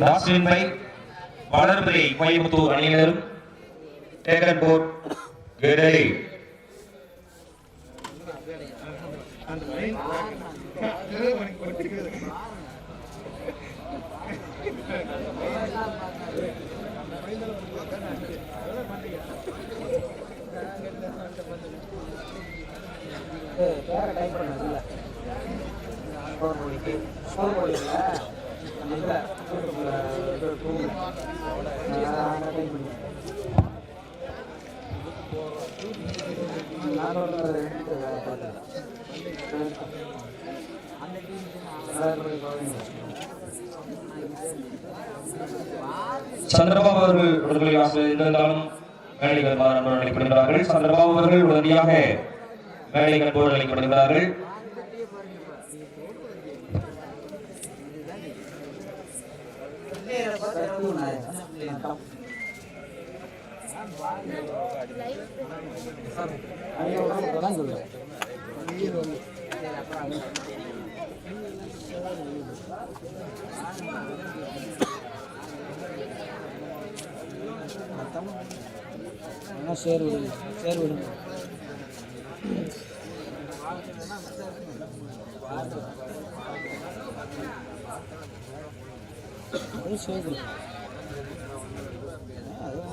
டாஸ்டின் by வளர்பிறை கோயம்புத்தூர் அணியினரும் taken board கெடலி. Chandrababu அவர்கள் உடல்களில் ஆசிரியர் மேலை கண்பார் மாணவர்கள் அளிக்கப்படுகிறார்கள் சந்திரபாபு அவர்கள் உடனடியாக மேலை போர் அளிக்கப்படுகிறார்கள் தான் சொல்லுவேன் என்ன சேர். விடுங்க சேர் விடுங்க சேர் விடுங்க அது ஒரு இழுக்காது ஏய்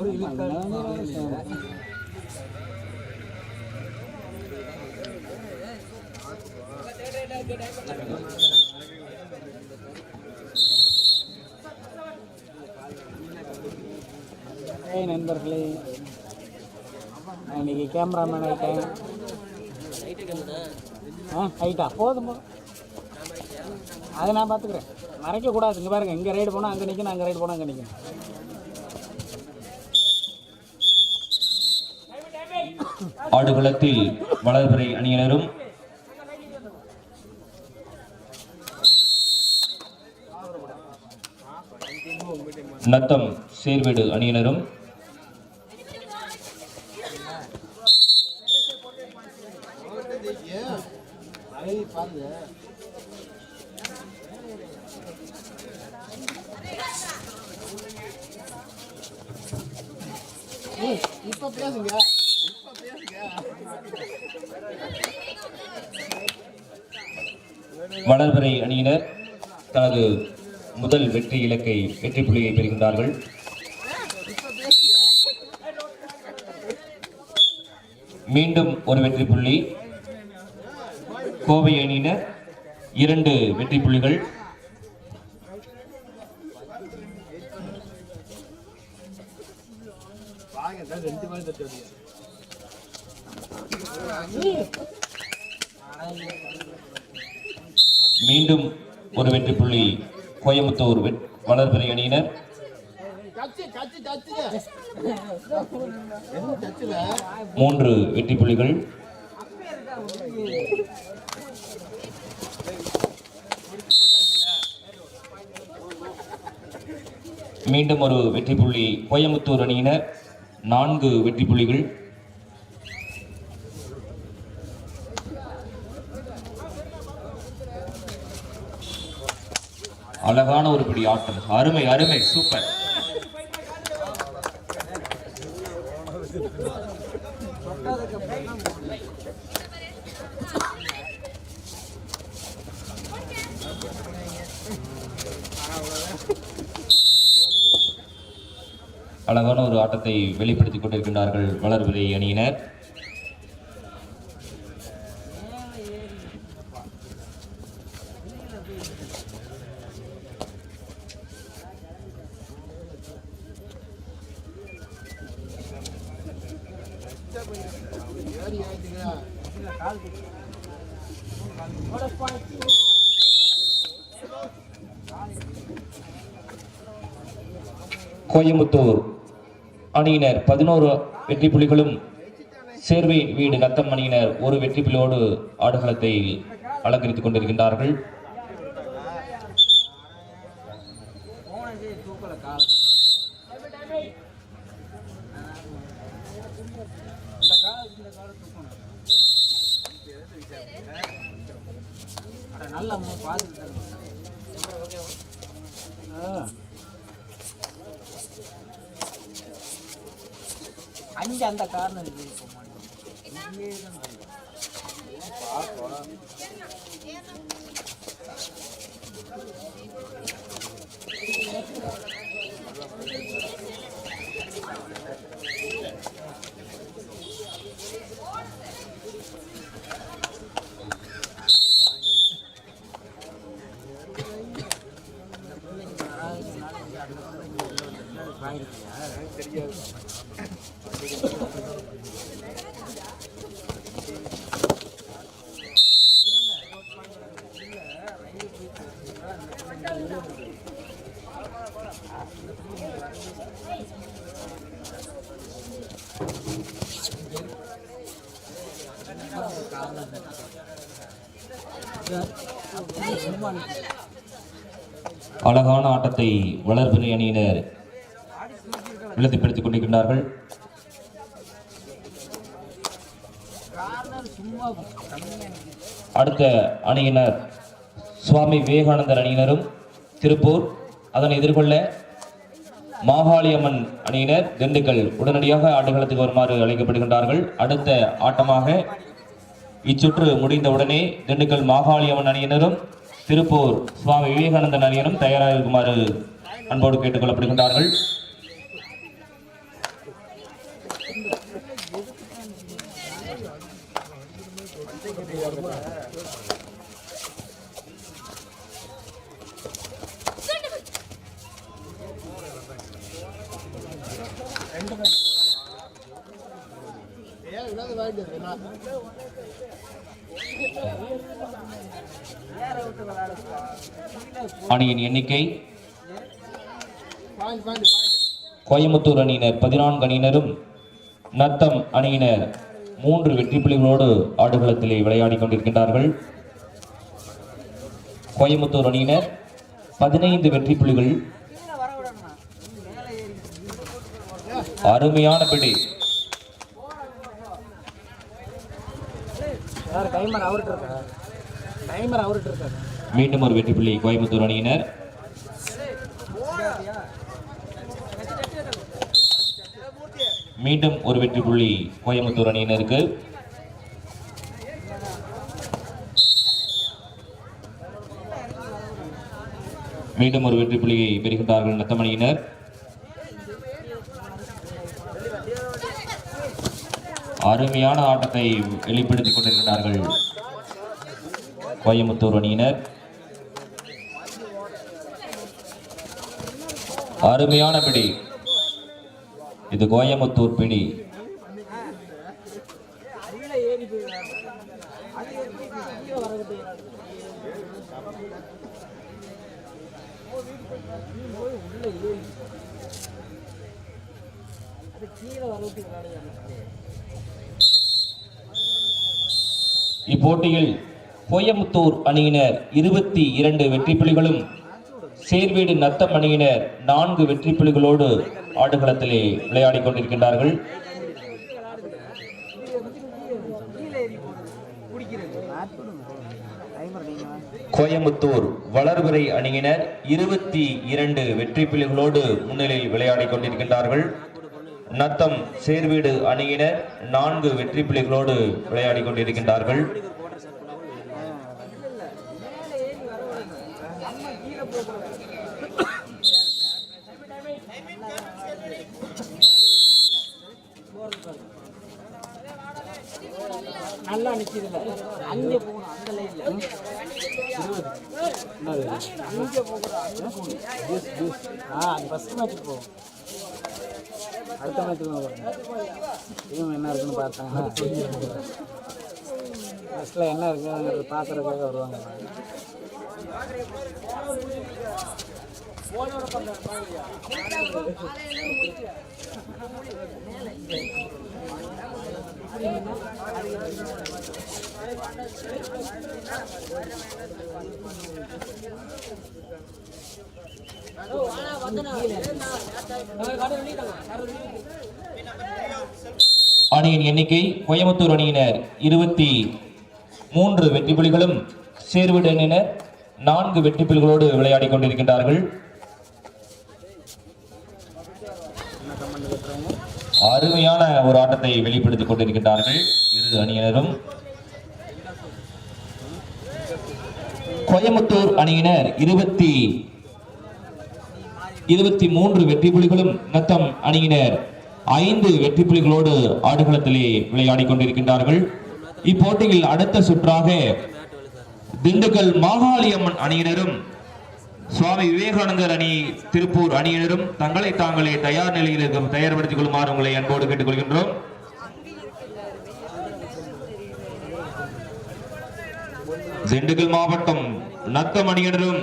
நண்பர்களே நான் இன்னைக்கு கேமராமேன் ஆகிட்டேன் ஆ ஹைட்டா போதும் போதும். அதை நான் பார்த்துக்கிறேன். மறைக்கக்கூடாது. இங்கே பாருங்க இங்கே ரைடு போனால் அங்கே நிற்கணும் அங்கே ரைடு போனால் அங்கே நிற்கணும் ஆடுகளத்தில் வளர்பிறை அணியினரும் நத்தம் சேர்வீடு அணியினரும் இப்போ பேசுங்க. வளர்பிறை அணியினர் தனது முதல் வெற்றி இலக்கை வெற்றி புள்ளியை பெறுகின்றார்கள். மீண்டும் ஒரு வெற்றி புள்ளி. கோவை அணியினர் இரண்டு வெற்றி புள்ளிகள். மீண்டும் ஒரு வெற்றி புள்ளி. கோயம்புத்தூர் வளர்பிறை அணியினர். மூன்று வெற்றி புள்ளிகள். மீண்டும் ஒரு வெற்றி புள்ளி. கோயம்புத்தூர் அணியினர். நான்கு வெற்றி புள்ளிகள். அழகான ஒரு பிடி ஆட்டம். அருமை அருமை சூப்பர் அழகான ஒரு ஆட்டத்தை வெளிப்படுத்திக் கொண்டிருக்கின்றார்கள் வளர்விலை அணியினர். கோயம்புத்தூர் அணியினர் பதினோரு வெற்றி புள்ளிகளும் சேர்வை வீடு நத்தம் அணியினர் ஒரு வெற்றி புள்ளியோடு ஆடுகளத்தை அலங்கரித்துக் கொண்டிருக்கின்றார்கள் அங்கே அந்த கார்னர் இது போக மாட்டேங்குது இங்கேயே தான் இருக்கு. பார்ப்போம் சும்மா நிக்கு. அழகான ஆட்டத்தை வளர்பிறை அணியினர் விளத்திப்படுத்திக் கொண்டிருக்கின்றார்கள். அடுத்த அணியினர் சுவாமி விவேகானந்தர் அணியினரும் திருப்பூர். அதனை எதிர்கொள்ள மாகாளியம்மன் அணியினர் திண்டுக்கல். உடனடியாக ஆடுகளத்துக்கு வருமாறு அழைக்கப்படுகின்றார்கள். அடுத்த ஆட்டமாக இச்சுற்று முடிந்தவுடனே திண்டுக்கல் மாகாளியம்மன் அணியினரும் திருப்பூர் சுவாமி விவேகானந்தன் அணியினரும் தயாராக இருக்குமாறு அன்போடு கேட்டுக்கொள்ளப்படுகின்றார்கள். அணியின் எண்ணிக்கை கோயம்புத்தூர் அணியினர் பதினான்கு அணியினரும் நத்தம் அணியினர் மூன்று வெற்றி புள்ளிகளோடு ஆடுகளத்திலே விளையாடிக் கொண்டிருக்கின்றார்கள். கோயம்புத்தூர் அணியினர் பதினைந்து வெற்றி ஏறி அருமையான பிடி. டைமர் அவர்கிட்ட இருக்கா டைமர் அவர்கிட்ட இருக்காரு? மீண்டும் ஒரு வெற்றி புள்ளி கோயம்புத்தூர் அணியினர். மீண்டும் ஒரு வெற்றி புள்ளி கோயம்புத்தூர் அணியினருக்கு. மீண்டும் ஒரு வெற்றி புள்ளியை பெறுகின்றார்கள் நத்தமணியினர் அருமையான ஆட்டத்தை வெளிப்படுத்திக் கொண்டிருக்கிறார்கள் கோயம்புத்தூர் அணியினர். அருமையான பிடி இது கோயம்புத்தூர் பிடி. இப்போட்டியில் கோயம்புத்தூர் அணியினர் இருபத்தி இரண்டு வெற்றி புலிகளும் சேர்வீடு நத்தம் அணியினர் நான்கு வெற்றி புலிகளோடு ஆடுகளத்திலே விளையாடிக் கொண்டிருக்கின்றார்கள். கோயம்புத்தூர் வளர்பிறை அணியினர் இருபத்தி இரண்டு வெற்றி புலிகளோடு முன்னிலையில் விளையாடிக் கொண்டிருக்கின்றார்கள். நத்தம் சேர்வீடு அணியினர் நான்கு வெற்றி புலிகளோடு விளையாடிக் கொண்டிருக்கின்றார்கள் நல்லா நிக்குதுல்ல அங்கே போகணும் அந்த லைன்ல அங்கே போகணும் அங்கே போகணும் ஆ அது ஃபஸ்ட் மேட்ச்சுக்கு போகும் அடுத்த மேட்ச்சுக்கு போகும் இவங்க என்ன இருக்குன்னு பார்த்தாங்கன்னா ஃபஸ்ட்டில் என்ன இருக்குங்கிறது பார்க்குறதுக்காக வருவாங்க. அணியின் எண்ணிக்கை கோயம்புத்தூர் அணியினர் இருபத்தி மூன்று வெற்றி புலிகளும் சேர்வீடு அணியினர் நான்கு வெற்றி புலிகளோடு விளையாடிக் கொண்டிருக்கின்றார்கள். அருமையான ஒரு ஆட்டத்தை வெளிப்படுத்திக் கொண்டிருக்கின்றார்கள் இரு அணியினரும். கோயம்புத்தூர் அணியினர் இருபத்தி இருபத்தி மூன்று வெற்றி புலிகளும் நத்தம் அணியினர் ஐந்து வெற்றி புலிகளோடு ஆடுகளத்திலே விளையாடிக் கொண்டிருக்கின்றார்கள். இப்போட்டியில் அடுத்த சுற்றாக திண்டுக்கல் மாகாளியம்மன் அணியினரும் சுவாமி விவேகானந்தர் அணி திருப்பூர் அணியினரும் தங்களை தாங்களே தயார் நிலையில் இருக்கும் தயார்படுத்திக் கொள்ளுமாறு உங்களை அன்போடு கேட்டுக்கொள்கின்றோம். திண்டுக்கல் மாவட்டம் நத்தம் அணியினரும்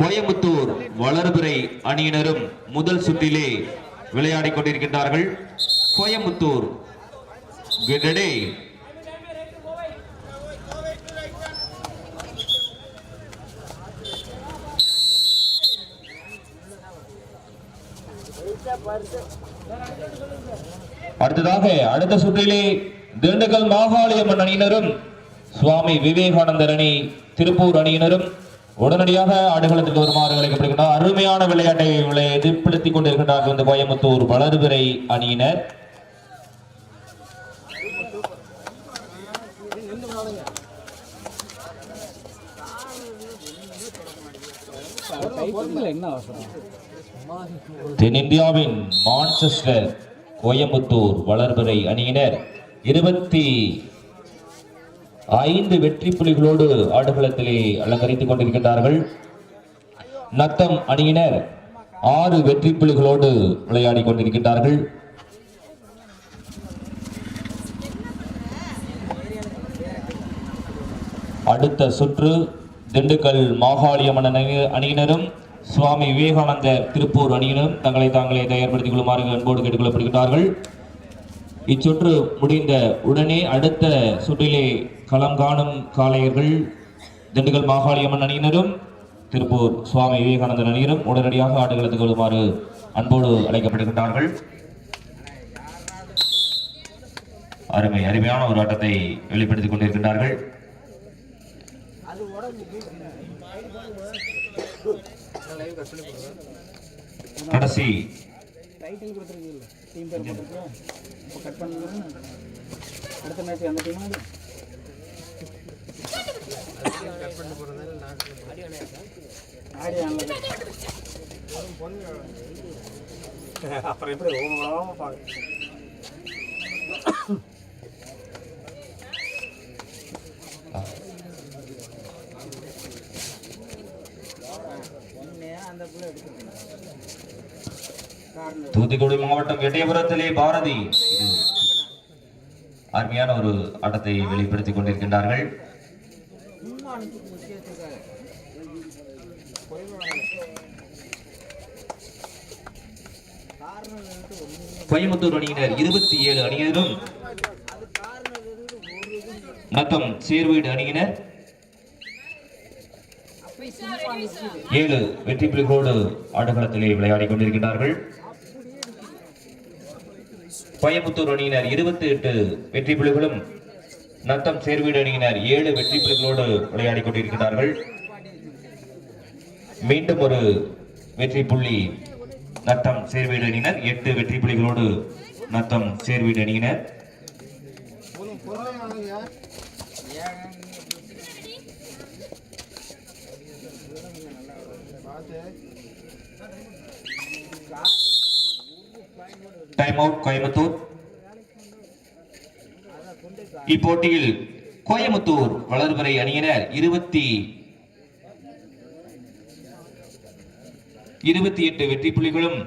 கோயம்புத்தூர் வளர்பிறை அணியினரும் முதல் சுற்றிலே விளையாடிக் கொண்டிருக்கின்றார்கள். கோயம்புத்தூர் அடுத்ததாக அடுத்த சுற்றிலே திண்டுக்கல் மாகாளியம்மன் அணியினரும் சுவாமி விவேகானந்தர் அணி திருப்பூர் அணியினரும் உடனடியாக ஆடுகளத்துக்கு வருமாறு அழைக்கப்படுகின்றனர். அருமையான விளையாட்டை எதிர்ப்படுத்திக் கொண்டிருக்கின்றார்கள் இந்த கோயம்புத்தூர் வளர்பிறை அணியினர். தென்னிந்தியாவின் மான்செஸ்டர் கோயம்புத்தூர் வளர்பிறை அணியினர். இருபத்தி ஐந்து வெற்றி புலிகளோடு ஆடுகளத்திலே அலங்கரித்துக் கொண்டிருக்கின்றார்கள். நத்தம் அணியினர் ஆறு வெற்றி புலிகளோடு விளையாடிக் கொண்டிருக்கின்றார்கள். அடுத்த சுற்று திண்டுக்கல் மாகாளியம்மன் அணி- அணியினரும் சுவாமி விவேகானந்தர் திருப்பூர் அணியினரும் தங்களை தாங்களே தயார்படுத்திக் கொள்ளுமாறு அன்போடு கேட்டுக்கொள்ளப்படுகிறார்கள் இச்சுற்று முடிந்த உடனே அடுத்த சுற்றிலே களம் காணும் காளையர்கள் திண்டுக்கல் மாகாளியம்மன் அணியினரும் திருப்பூர் சுவாமி விவேகானந்தர் அணியினரும் உடனடியாக ஆடுகளத்துக்கு கொள்ளுமாறு அன்போடு அழைக்கப்படுகின்றார்கள். அருமை அருமையான ஒரு ஆட்டத்தை வெளிப்படுத்திக் கொண்டிருக்கின்றார்கள். கடைசி. டைட்டில் கொடுத்துருக்கீங்க டீம் பேர் போட்டுருக்கோம் இப்போ கட் பண்ணணும் அடுத்த மேட்ச் அந்த டீம் ஆடி ஆனது அப்புறம் எப்படி ஓமலாம பார்க்க அந்த புள்ள எடுத்துருக்கேன் தூத்துக்குடி மாவட்டம் எட்டயபுரத்திலே பாரதி. அருமையான ஒரு ஆட்டத்தை வெளிப்படுத்திக் கொண்டிருக்கின்றார்கள். கோயம்புத்தூர் அணியினர் இருபத்தி ஏழு அணியினரும் நத்தம் சேர்வீடு அணியினர். ஏழு வெற்றி புலிகளோடு ஆடுகளத்திலே விளையாடி கொண்டிருக்கிறார்கள் கோயம்புத்தூர் அணியினர் இருபத்தி எட்டு வெற்றி புலிகளும் நத்தம் சேர்வீடு அணியினர் ஏழு வெற்றி புலிகளோடு விளையாடி கொண்டிருக்கிறார்கள் மீண்டும் ஒரு வெற்றி புள்ளி நத்தம் சேர்வீடு அணியினர் எட்டு வெற்றி புலிகளோடு நத்தம் சேர்வீடு அணியினர். டைம் அவுட் கோயம்புத்தூர் இப்போட்டியில் கோயம்புத்தூர் வளர்வரை அணியினர் இருபத்தி இருபத்தி எட்டு வெற்றி புள்ளிகளும்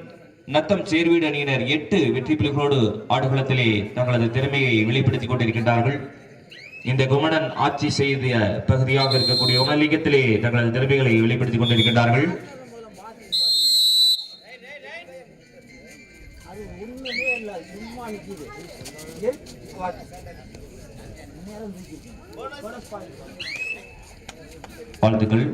நத்தம் சேர்வீடு அணியினர் எட்டு வெற்றி புலிகளோடு ஆடுகளத்திலே தங்களது திறமையை வெளிப்படுத்திக் கொண்டிருக்கின்றார்கள் இந்த குமணன் ஆட்சி செய்த பகுதியாக இருக்கக்கூடிய உணலிங்கத்திலே தங்களது திறமைகளை வெளிப்படுத்திக் கொண்டிருக்கின்றார்கள் சும்மா நிக்குது நேரம் வாழ்த்துக்கள்.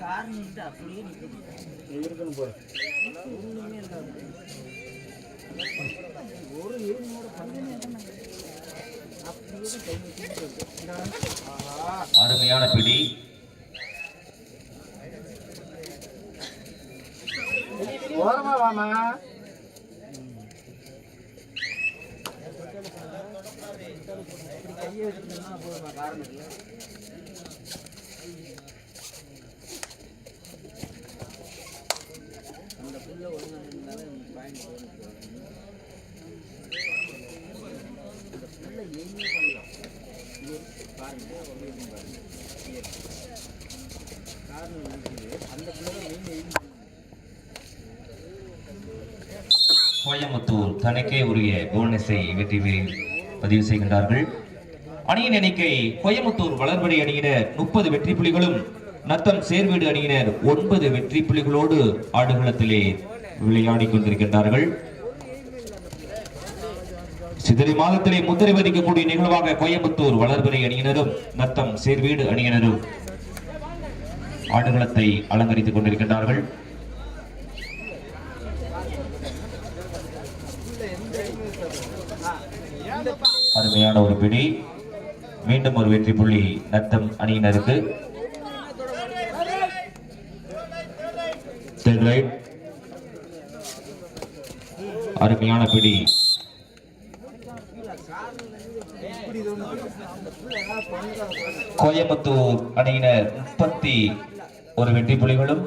காரணம் அப்படியே நிக்குது போய் ஒண்ணுமே இல்ல ஒரு இருநூறு அருமையான பிடி. ஓரமா வாமா கோயம்புத்தூர் தனக்கே உரிய போனஸை வெற்றி பெறி- பதிவு செய்கின்றார்கள். அணியின் எண்ணிக்கை கோயம்புத்தூர் வளர்படி அணியினர் முப்பது வெற்றி புலிகளும் நத்தம் சேர்வீடு அணியினர் ஒன்பது வெற்றி புலிகளோடு ஆடுகளத்திலே விளையாடிக் கொண்டிருக்கின்றார்கள். சிதறி மாதத்திலே முத்திரை பதிக்கக்கூடிய நிகழ்வாக கோயம்புத்தூர் வளர்பிறை அணியினரும் நத்தம் சேர்வீடு அணியினரும் ஆடுகளத்தை அலங்கரித்துக் கொண்டிருக்கின்றார்கள். அருமையான ஒரு பிடி. மீண்டும் ஒரு வெற்றி புள்ளி நத்தம் அணியினருக்கு. அருமையான பிடி. கோயம்புத்தூர் அணியினர் முப்பத்தி ஒரு வெற்றி புலிகளும்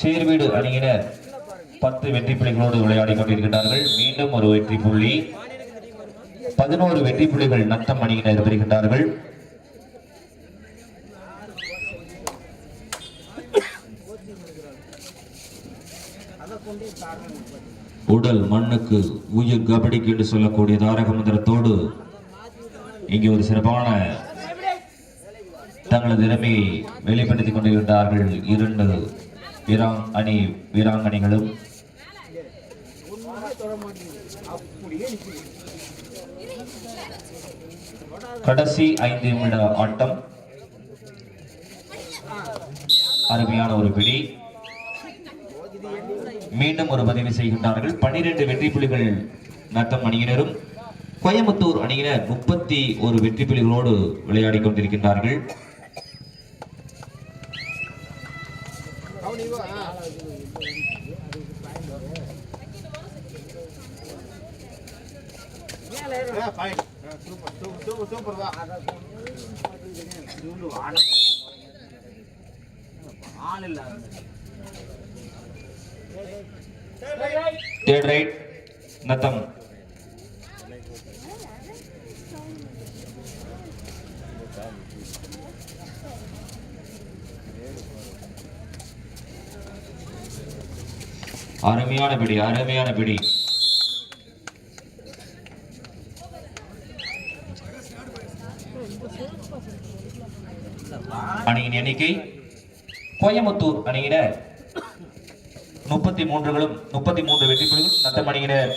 சேர்வீடு அணியினர் பத்து வெற்றி புலிகளோடு விளையாடிக் கொண்டிருக்கிறார்கள் மீண்டும் ஒரு வெற்றி புள்ளி. பதினோரு வெற்றி புலிகள் நத்தம் அணியினர் பெறுகின்றார்கள் உடல் மண்ணுக்கு உயிர் கபடிக்கு என்று சொல்லக்கூடிய தாரக மந்திரத்தோடு இங்கே ஒரு சிறப்பான தங்களது திறமையை வெளிப்படுத்திக் கொண்டிருக்கிறார்கள் இரண்டு வீராங் அணி வீராங்கனைகளும். கடைசி ஐந்து நிமிட ஆட்டம். அருமையான ஒரு பிடி மீண்டும் ஒரு பதிவு செய்கின்றார்கள். பன்னிரண்டு வெற்றி புலிகள் நட்டம் அணியினரும் கோயம்புத்தூர் அணியினர் முப்பத்தி ஒரு வெற்றி புலிகளோடு விளையாடிக் கொண்டிருக்கின்றார்கள். சூப்பர் சூப்பர் தான் ஆள் தேர்ட் ரைட் நத்தம். அருமையான பிடி அருமையான பிடி அணியின் எண்ணிக்கை கோயம்புத்தூர் அணியினர் முப்பத்தி மூன்றுகளும் முப்பத்தி மூன்று வெற்றி புலிகளும் நத்தம் அணியினர்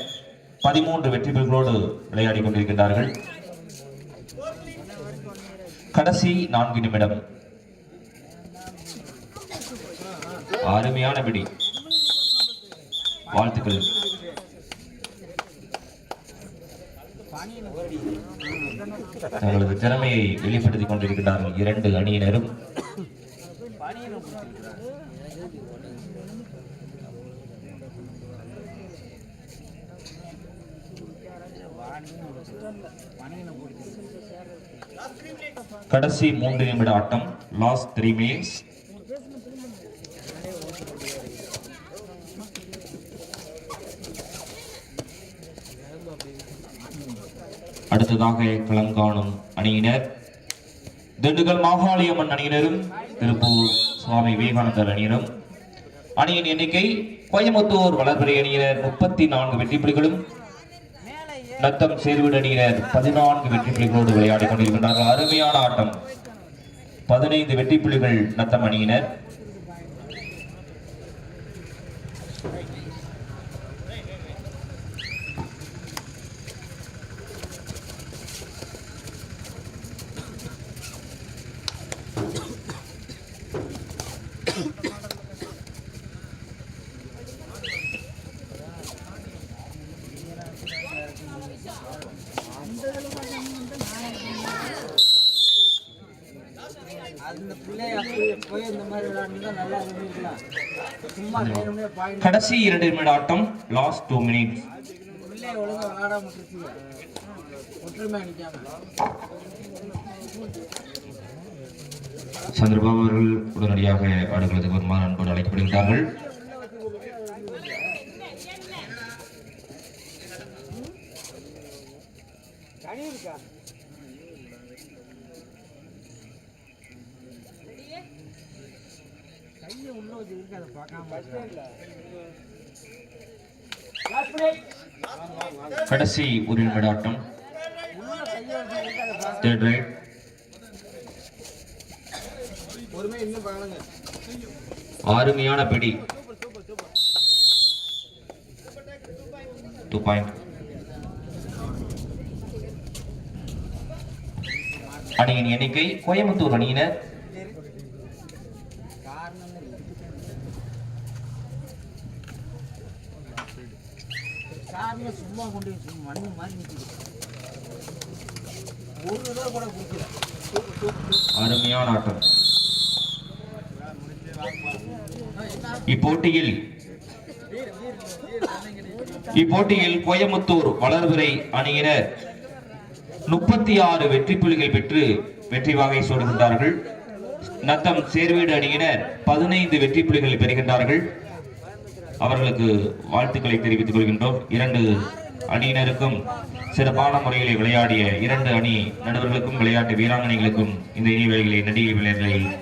பதிமூன்று வெற்றி புலிகளோடு விளையாடி கொண்டிருக்கின்றார்கள். கடைசி நான்கு நிமிடம். அருமையான பிடி வாழ்த்துக்கள். தங்களது திறமையை வெளிப்படுத்திக் கொண்டிருக்கிறார்கள் இரண்டு அணியினரும். கடைசி மூன்று நிமிட ஆட்டம் லாஸ்ட் த்ரீ மினிட்ஸ் அடுத்ததாக களம் காணும் அணியினர். திண்டுக்கல் மாகாளியம்மன் அணியினரும் திருப்பூர் சுவாமி விவேகானந்தர் அணியினரும். அணியின் எண்ணிக்கை கோயம்புத்தூர் வளர்பிறை அணியினர் முப்பத்தி நான்கு வெற்றி புலிகளும் நத்தம் சேர்வடணியினர் பதினான்கு வெற்றி புள்ளிகளோடு விளையாடி கொண்டிருக்கின்றார்கள். அருமையான ஆட்டம். பதினைந்து வெற்றி புள்ளிகள் நத்தம் அணியினர். கடைசி இரண்டு நிமிட ஆட்டம் லாஸ்ட் டூ மினிட்ஸ் சந்திரபாபு அவர்கள் உடனடியாக ஆடுகளத்துக்கு வருமாறு அன்போடு அழைக்கப்படுகிறார்கள் கையை உள்ள வச்சு இருக்கு அதை பார்க்காம கடைசி வச்சு அதை பார்க்க தேர்ட் ரைட் பொறுமை இன்னும் பாருங்க. அருமையான பிடி. டூ பாயிண்ட் அணியின் எண்ணிக்கை கோயம்புத்தூர் அணியினர் காரணம் இல்லை காரணம் சும்மா கொண்டு சும்மா மண்ணு மாதிரி நிற்குது ஒரு ரூபா கூட பிடிக்கல அருமையான ஆட்டம். இப்போட்டியில் இப்போட்டியில் கோயம்புத்தூர் வளர்பிறை அணியினர் முப்பத்தி ஆறு வெற்றி புள்ளிகள் பெற்று வெற்றி வாகை சூடுகின்றார்கள். நத்தம் சேர்வீடு அணியினர் பதினைந்து வெற்றி புள்ளிகள் பெறுகின்றார்கள். அவர்களுக்கு வாழ்த்துக்களை தெரிவித்துக் கொள்கின்றோம். இரண்டு அணியினருக்கும் சிறப்பான முறையில் விளையாடிய இரண்டு அணி நடுவர்களுக்கும் விளையாட்டு வீராங்கனைகளுக்கும் இந்த இனிவேளைகளை நடிகை விளையாடுகளை